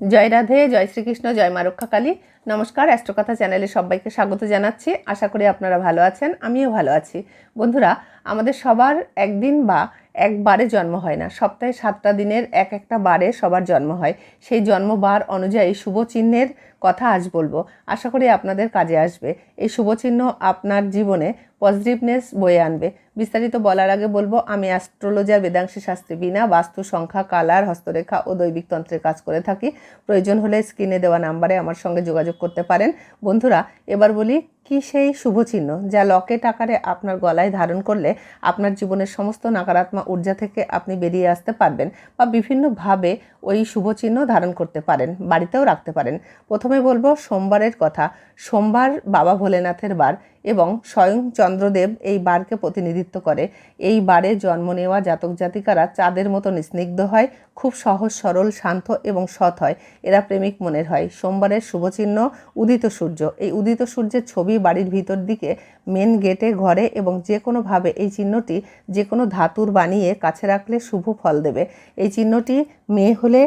জয় রাধে, জয় শ্রীকৃষ্ণ, জয় মা রক্ষাকালী। নমস্কার, অ্যাস্ট্রোকথা চ্যানেলে সবাইকে স্বাগত জানাচ্ছি। আশা করি আপনারা ভালো আছেন, আমিও ভালো আছি। বন্ধুরা, আমাদের সবার একদিন বা একবারে জন্ম হয় না। সপ্তাহে সাতটা দিনের এক একটা বারে সবার জন্ম হয়। সেই জন্মবার অনুযায়ী শুভ চিহ্নের কথা আজ বলব। আশা করি আপনাদের কাজে আসবে। এই শুভ চিহ্ন আপনার জীবনে পজিটিভনেস বয়ে আনবে। বিস্তারিত বলার আগে বলব, আমি অ্যাস্ট্রোলজার বেদাংশী শাস্ত্রী বিনা, বাস্তু, সংখ্যা, কালার, হস্তরেখা ও দৈবিক তন্ত্রের কাজ করে থাকি। প্রয়োজন হলে স্ক্রিনে দেওয়া নাম্বারে আমার সঙ্গে যোগাযোগ করতে পারেন। বন্ধুরা, এবার বলি কি সেই শুভচিহ্ন যা লকেট আকারে আপনার গলায় ধারণ করলে আপনার জীবনের সমস্ত নাকারাত্মক ঊর্জা থেকে আপনি বেরিয়ে আসতে পারবেন বা বিভিন্নভাবে ওই শুভচিহ্ন ধারণ করতে পারেন, বাড়িতেও রাখতে পারেন। প্রথমে বলব সোমবারের কথা। সোমবার বাবা ভোলেনাথের বার। এবং স্বয়ং চন্দ্রদেব এই বারকে প্রতিনিধিত্ব করে। এই বারে জন্ম নেওয়া জাতক জাতিকারা চাঁদের মতো স্নিগ্ধ হয়, খুব সহজ, সরল, শান্ত এবং সৎ হয়। এরা প্রেমিক মনের হয়। সোমবারের শুভচিহ্ন, উদিত সূর্য। এই উদিত সূর্যের ছবি বাড়ির ভিতর দিকে, মেন গেটে, ঘরে এবং যে কোনোভাবে এই চিহ্নটি যে কোনো ধাতুর বানিয়ে কাছে রাখলে শুভ ফল দেবে। এই চিহ্নটি মেয়ে হলে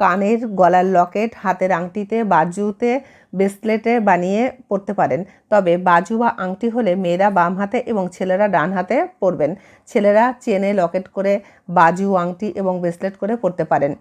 কানের গলার লকেট, হাতের আংটিতে, বাজুতে, ব্রেসলেটে বানিয়ে পরতে পারেন। তবে বাজু বা আংটি হলে মেয়েরা বাম হাতে এবং ছেলেরা ডান হাতে পরবেন। ছেলেরা চেনে লকেট করে বাজু, আংটি এবং ব্রেসলেট করে পরতে পারেন।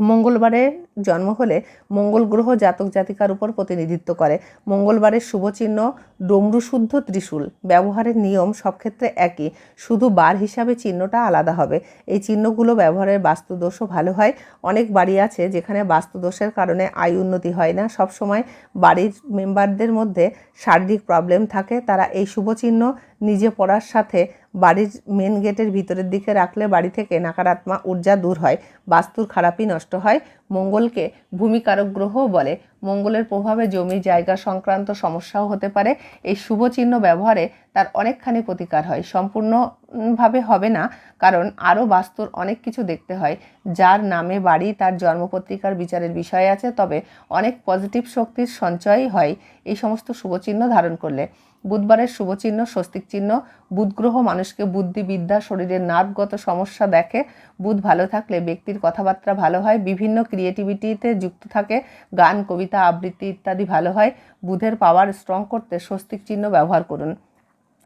মঙ্গলবারের জন্ম হলে মঙ্গল গ্রহ জাতক জাতিকার উপর প্রতিনিধিত্ব করে। মঙ্গলবারের শুভচিহ্ন ডমরুশুদ্ধ ত্রিশূল। ব্যবহারের নিয়ম সব ক্ষেত্রে একই। শুধু বার হিসাবে চিহ্নটা আলাদা হবে। এই চিহ্নগুলো ব্যবহারের বাস্তুদোষও ভালো হয়। অনেক বাড়ি আছে যেখানে বাস্তুদোষের কারণে আয় উন্নতি হয় না। সব সময় বাড়ির মেম্বারদের মধ্যে শারীরিক প্রবলেম থাকে। তারা এই শুভচিহ্ন নিজে পড়ার সাথে বাড়ির মেন গেটের ভিতরের দিকে রাখলে বাড়ি থেকে নাকারাত্মা ঊর্জা দূর হয়, বাস্তুর খারাপই নষ্ট হয়। মঙ্গলকে ভূমিকারক গ্রহও বলে। মঙ্গলের প্রভাবে জমি, জায়গা সংক্রান্ত সমস্যাও হতে পারে। এই শুভ চিহ্ন ব্যবহারে তার অনেকখানি প্রতিকার হয়। সম্পূর্ণভাবে হবে না, কারণ আরও বাস্তুর অনেক কিছু দেখতে হয়। যার নামে বাড়ি, তার জন্মপত্রিকার বিচারের বিষয় আছে, তবে অনেক পজিটিভ শক্তির সঞ্চয়ই হয় এই সমস্ত শুভচিহ্ন ধারণ করলে। বুধবারের শুভচিহ্ন স্বস্তিক চিহ্ন বুধ গ্রহ মানুষকে বুদ্ধিবিদ্যা, শরীরের নার্ভগত সমস্যা দেখে। বুধ ভালো থাকলে ব্যক্তির কথাবার্তা ভালো হয়, বিভিন্ন ক্রিয়েটিভিটিতে যুক্ত থাকে, গান, কবিতা, আবৃত্তি ইত্যাদি ভালো হয়। বুধের পাওয়ার স্ট্রং করতে স্বস্তিক চিহ্ন ব্যবহার করুন।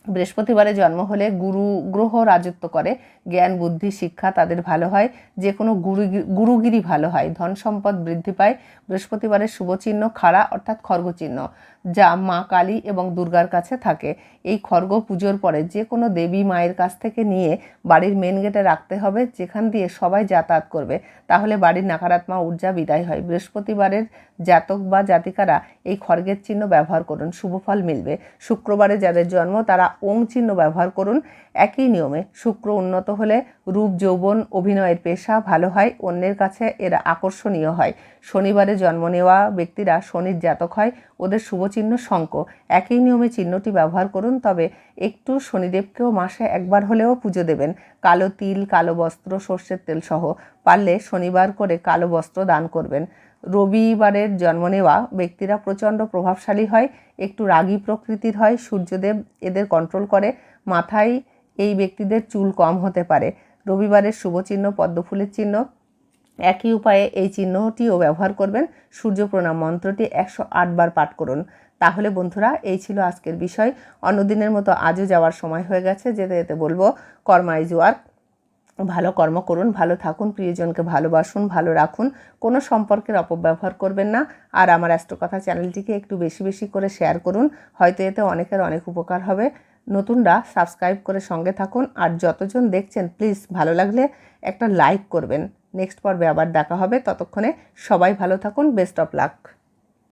বৃহস্পতিবারে জন্ম হলে গুরু গ্রহ রাজত্ব করে। জ্ঞান, বুদ্ধি, শিক্ষা তাদের ভালো হয়। যে কোনো গুরু গুরুগিরি ভালো হয়। ধন সম্পদ বৃদ্ধি পায়। বৃহস্পতিবারের শুভচিহ্ন খাড়া অর্থাৎ খর্গচিহ্ন যা মা কালী এবং দুর্গার কাছে থাকে। এই খর্গ পুজোর পরে যে কোনো দেবী মায়ের কাছ থেকে নিয়ে বাড়ির মেন গেটে রাখতে হবে, যেখান দিয়ে সবাই যাতায়াত করবে। তাহলে বাড়ির নাকারাত্মা ঊর্জা বিদায় হয়। বৃহস্পতিবারের জাতক বা জাতিকারা এই খড়গের চিহ্ন ব্যবহার করুন শুভফল মিলবে। শুক্রবারে যাদের জন্ম, তারা ওং চিহ্ন ব্যবহার করুন। একই নিয়মে শুক্র উন্নত হলে রূপ, যৌবন, অভিনয়ের পেশা ভালো হয়, অন্যের কাছে এরা আকর্ষণীয় হয়। শনিবারে জন্ম নেওয়া ব্যক্তিরা শনির জাতক হয়, ওদের শুভচিহ্ন শঙ্ক একই নিয়মে চিহ্নটি ব্যবহার করুন, তবে একটু শনিদেবকেও মাসে একবার হলেও পুজো দেবেন। কালো তিল, কালো বস্ত্র, সর্ষের তেল সহ। পারলে শনিবার করে কালো বস্ত্র দান করবেন। রবিবারের জন্ম নেওয়া ব্যক্তিরা প্রচণ্ড প্রভাবশালী হয়, একটু রাগী প্রকৃতির হয়, সূর্যদেব এদের কন্ট্রোল করে। মাথায় এই ব্যক্তিদের চুল কম হতে পারে। রবিবারের শুভচিহ্ন পদ্মফুলের চিহ্ন। একই উপায়ে এই চিহ্নটিও ব্যবহার করবেন। সূর্য প্রণাম মন্ত্রটি একশো বার পাঠ করুন। তাহলে বন্ধুরা, এই ছিল আজকের বিষয়। অন্যদিনের মতো আজও যাওয়ার সময় হয়ে গেছে, যেতে যেতে বলব কর্মাইজ ওয়ার্ক। ভালো কর্ম করুন, ভালো থাকুন, প্রিয়জনকে ভালোবাসুন, ভালো রাখুন, কোনো সম্পর্কের অপব্যবহার করবেন না। আর আমার অ্যাস্ট্রোকথা চ্যানেলটিকে একটু বেশি বেশি করে শেয়ার করুন, হয়তো এতে অনেকের অনেক উপকার হবে। নতুনরা, সাবস্ক্রাইব করে সঙ্গে থাকুন, আর যতজন দেখছেন, প্লিজ ভালো লাগলে একটা লাইক করবেন। নেক্সট পর্বে আবার দেখা হবে, ততক্ষণে সবাই ভালো থাকুন, বেস্ট অফ লাক।